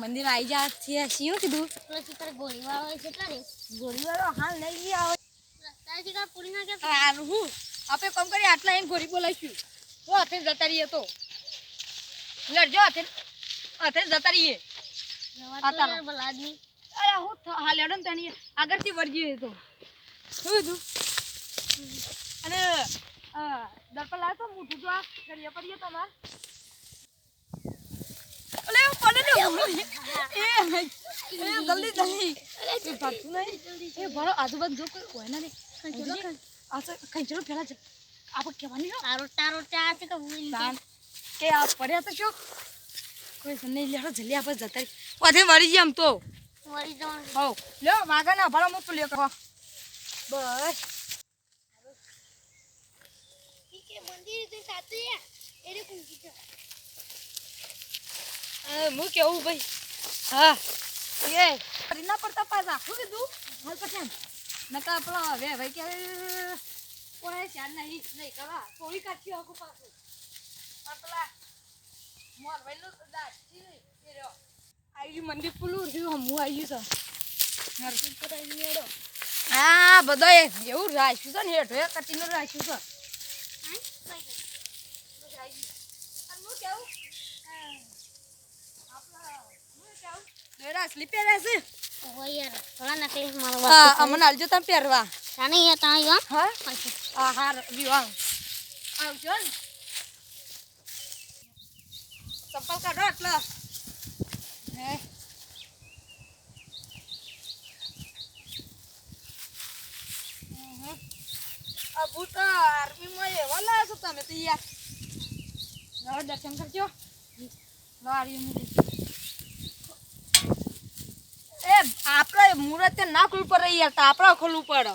મંદિર આવી જા છીએ શું કીધું? ચિત્ર ગોળીવાળો છે તારે ગોળીવાળો હાલ નહીં આવે તારે પૂરી ના કે હારું હું આપણે કોમ કરી આટલા એમ ગોળી બોલાવીશું. તો હાથે જતા રહીએ તો. લડજો હાથે હાથે જતા રહીએ. આદમી. અરે હું હાલ હેડો ને તેની આગળથી વળગીએ તો. શું કીધું? અને દર્પણ લાવ તો મોટું તો આ કરીએ પડીએ તમાર. અલે પડે ને એ એ જલ્દી જલ્દી. એ ભાગતું નહીં. એ ભરો આજુબાજુ જો કોઈ હોય ને કંચરો પેલા જ આપણે કહેવાની છો તારો તારો ચા છે કે ભૂલી કે આ પડ્યા તો શું કોઈ સને લેડો જલ્દી આપણે જતા રહી પાછે મરી જઈએ આમ તો. મરી જવાનું. હો લ્યો વાગા ના ભલા મોટું લ્યો કહો બસ. મંદિર તો સાચું યા એને કુંકી છે હું કેવું ભાઈ? હા. એ, રીના પર પાછા શું કીધું. હાલ પછી નકા પેલો હવે ભાઈ કે કોઈ શાન નહીં નહીં કરવા. થોડી કાઢી આખું પાછું. પણ પેલા મોર ભાઈ નું દાદ એ રહ્યો. આવી મંદિર પેલું રહ્યું હું આવી ગયું છે હા, બધો એવું રાખ્યું છે ને હેઠ એ કટીનું રાખ્યું છે. થોડા નકલી મારો હા અમને આલજો તમે પહેરવા. તાને યા તા યા હા? આ હાર વિવાહ આવજો ને. ચપ્પલ કાઢો એટલે હે. આ બૂટ આર્મીમાં એવા છો તમે તો યાર. દર્શન કરજો. લો એ આપણે મુહૂર્તે ના ખુલ્લું પડે યાર તો આપણે ખોલવું પડે.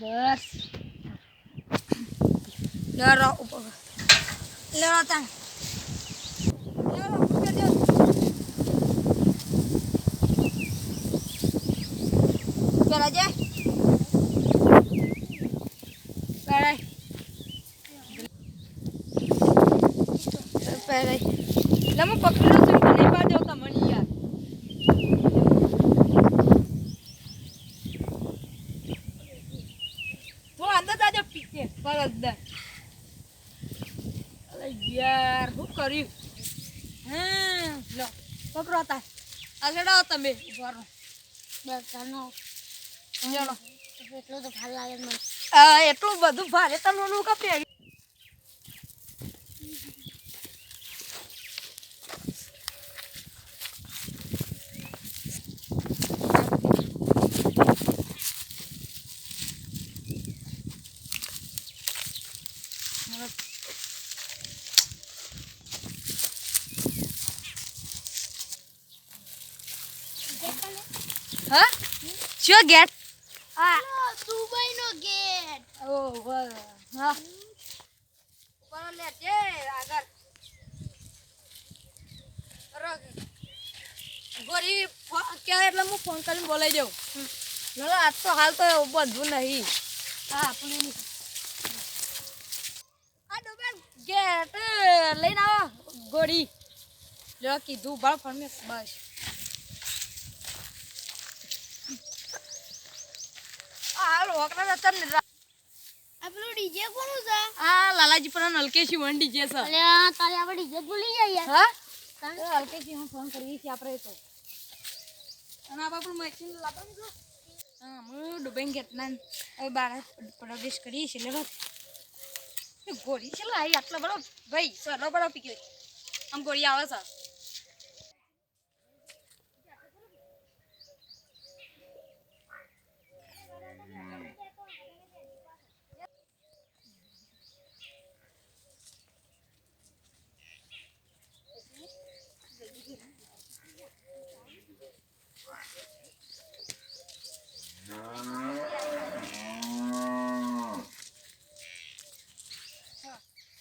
બસ. લેરો ઉપર. લેરો તા લેરો પેલા જે પેલા પેલા લમો પકડી છું નહીં પાડો તમને યાર થોડા અંદર જાજો પીછે પર અંદર અલે યાર શું કર્યું? હમ લો પકડો તા આ લેડાવો તમે ઉભારો બસ તાનો લેડો એટલો તો ભાર લાગે મને. એટલું બધું ભારે તમને નું કપે હા શું ગેટ. આ દુબઈ નો ગેટ. ઓ હા. પણ લે જે આગળ. ગોરી કે એટલે હું ફોન કરીને બોલાઈ દઉં નલો આજ તો હાલ તો બધું નહીં. હા આપણું આ ડોબેન ગેટ. લઈને આવો. ગોળી લ્યો કીધું ભાળ ફરમે બસ. હાલ હોકરા જતા ને આ ડીજે કોનું છે? આ લાલાજી પર હલકેશી વંડી ડીજે છે. તારે આપણે ડીજે ભૂલી યાર હા? હા? હલકેશી હું ફોન કરીએ છીએ આપણે તો. અને આપણે બાપુ મશીન લાવવાનું છો હા હું ડુબેન ઘેટના હવે બાર પ્રવેશ કરીએ છીએ લેવા ગોળી છે લાઈ બરોબર બરો ભાઈ સરો બરો પી આમ ગોળી આવે છે.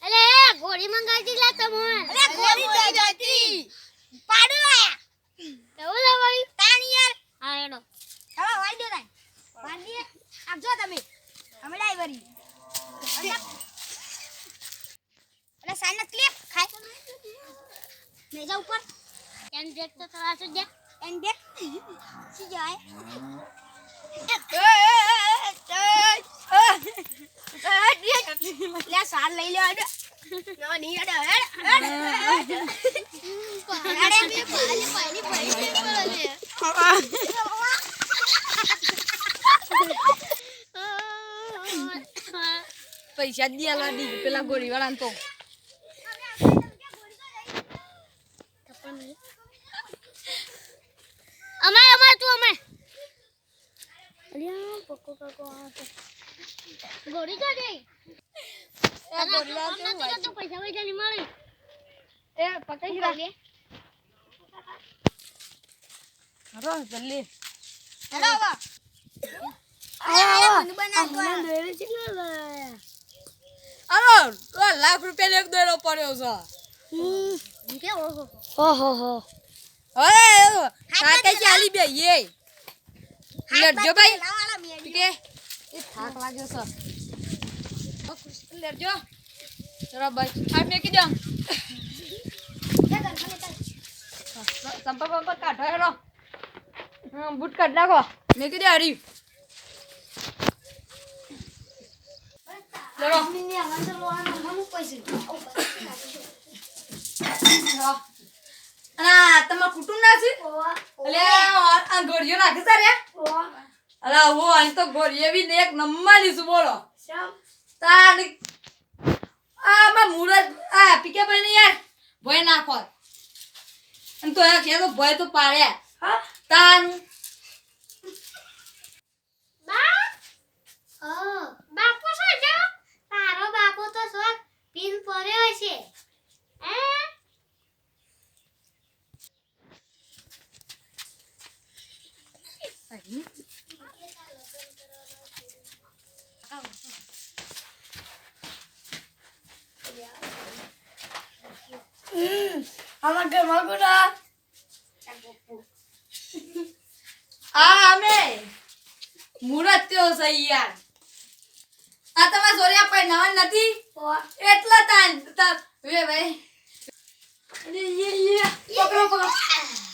અરે ગોળી તો આપજો તમે. અરે સાઈન ક્લિપ. ખાય. ઉપર. એન બ્રેક તો તરાસો જે એન બ્રેક શું જાય લે સાર લઈ લે આડે નો ની આડે હેડ પાડે મે પાલી પાલી પાલી કરે પૈસા જ દિયાલા દી પેલા ગોળી વાળા તો અમાર અમાર તું અમાર. અલ્યા પક્કો પક્કો આ તો. ગોળી તો દે. તો પૈસા પૈસા નહીં મળે. એ પકડી રાખ હરો જલ્દી. આવો. લાખ રૂપિયા એક દોરો પડ્યો છે. ઓહો. ઓહો હો. હવે થાકે ચાલી બે એ લેટજો ભાઈ. કે એ થાક લાગ્યો છે. લેટજો ચલો ભાઈ આ મેકી દો. સંપર્ક બંપર કાઢો હેરો હા બૂટ કાઢ નાખો. મેકી દે હરી. ચલો. અને તમારા કુટુંબ ના છે? એટલે આ ગોળીઓ નાખે છે રે. અરે હું અહીં તો ગોળીઓ બી ને એક નંબર લીધું બોલો. તાર આ માં મુરત આ પીકે ભાઈ ને યાર ભય નાખો. અને તો એ કે તો ભય તો પાડે. તાન બા ઓ બાપો શું છે તારો બાપો તો શું પિન પડ્યો છે હે ઘરમાં ગુના આ અમે મુરત તેઓ છે યાર આ તમારા સોરિયા પર નવા નથી એટલા તાન વે ભાઈ અરે યે યે પકડો પકડો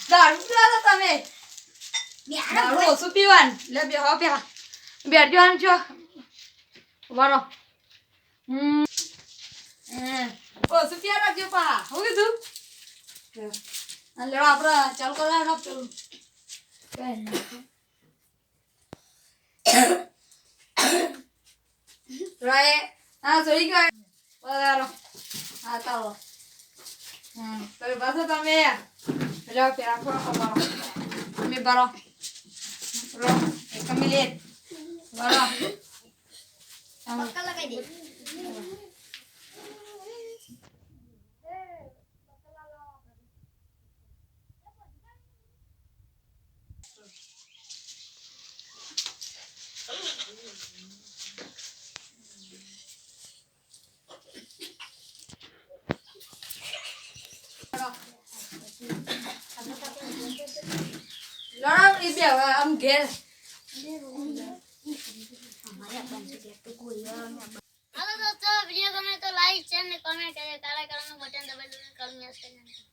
દારૂ પીવા તમે દારૂ ઓછું પીવાન લે બે હો પેલા બેઠજો આન છો વારો. ઓછું પીવા રાખજો પા. હું કીધું? લેડો આપણે ચાલુ કરવા હેડો પેલું. રાય, હા, જોઈ ગયો. બરાબર હા, ચાલો. હમ. તો બસ તમે. લો, પેલા ફોડો બરો તમે બરો રો એક મિનિટ બરો પક્કા લગાઈ દે લડાવની બે હવે આમ ઘેર હાલો દોસ્તો વીડિયો ગમે તો લાઈક શેર ને કમેન્ટ કરે કાળા કલરનું બટન દબાવી દો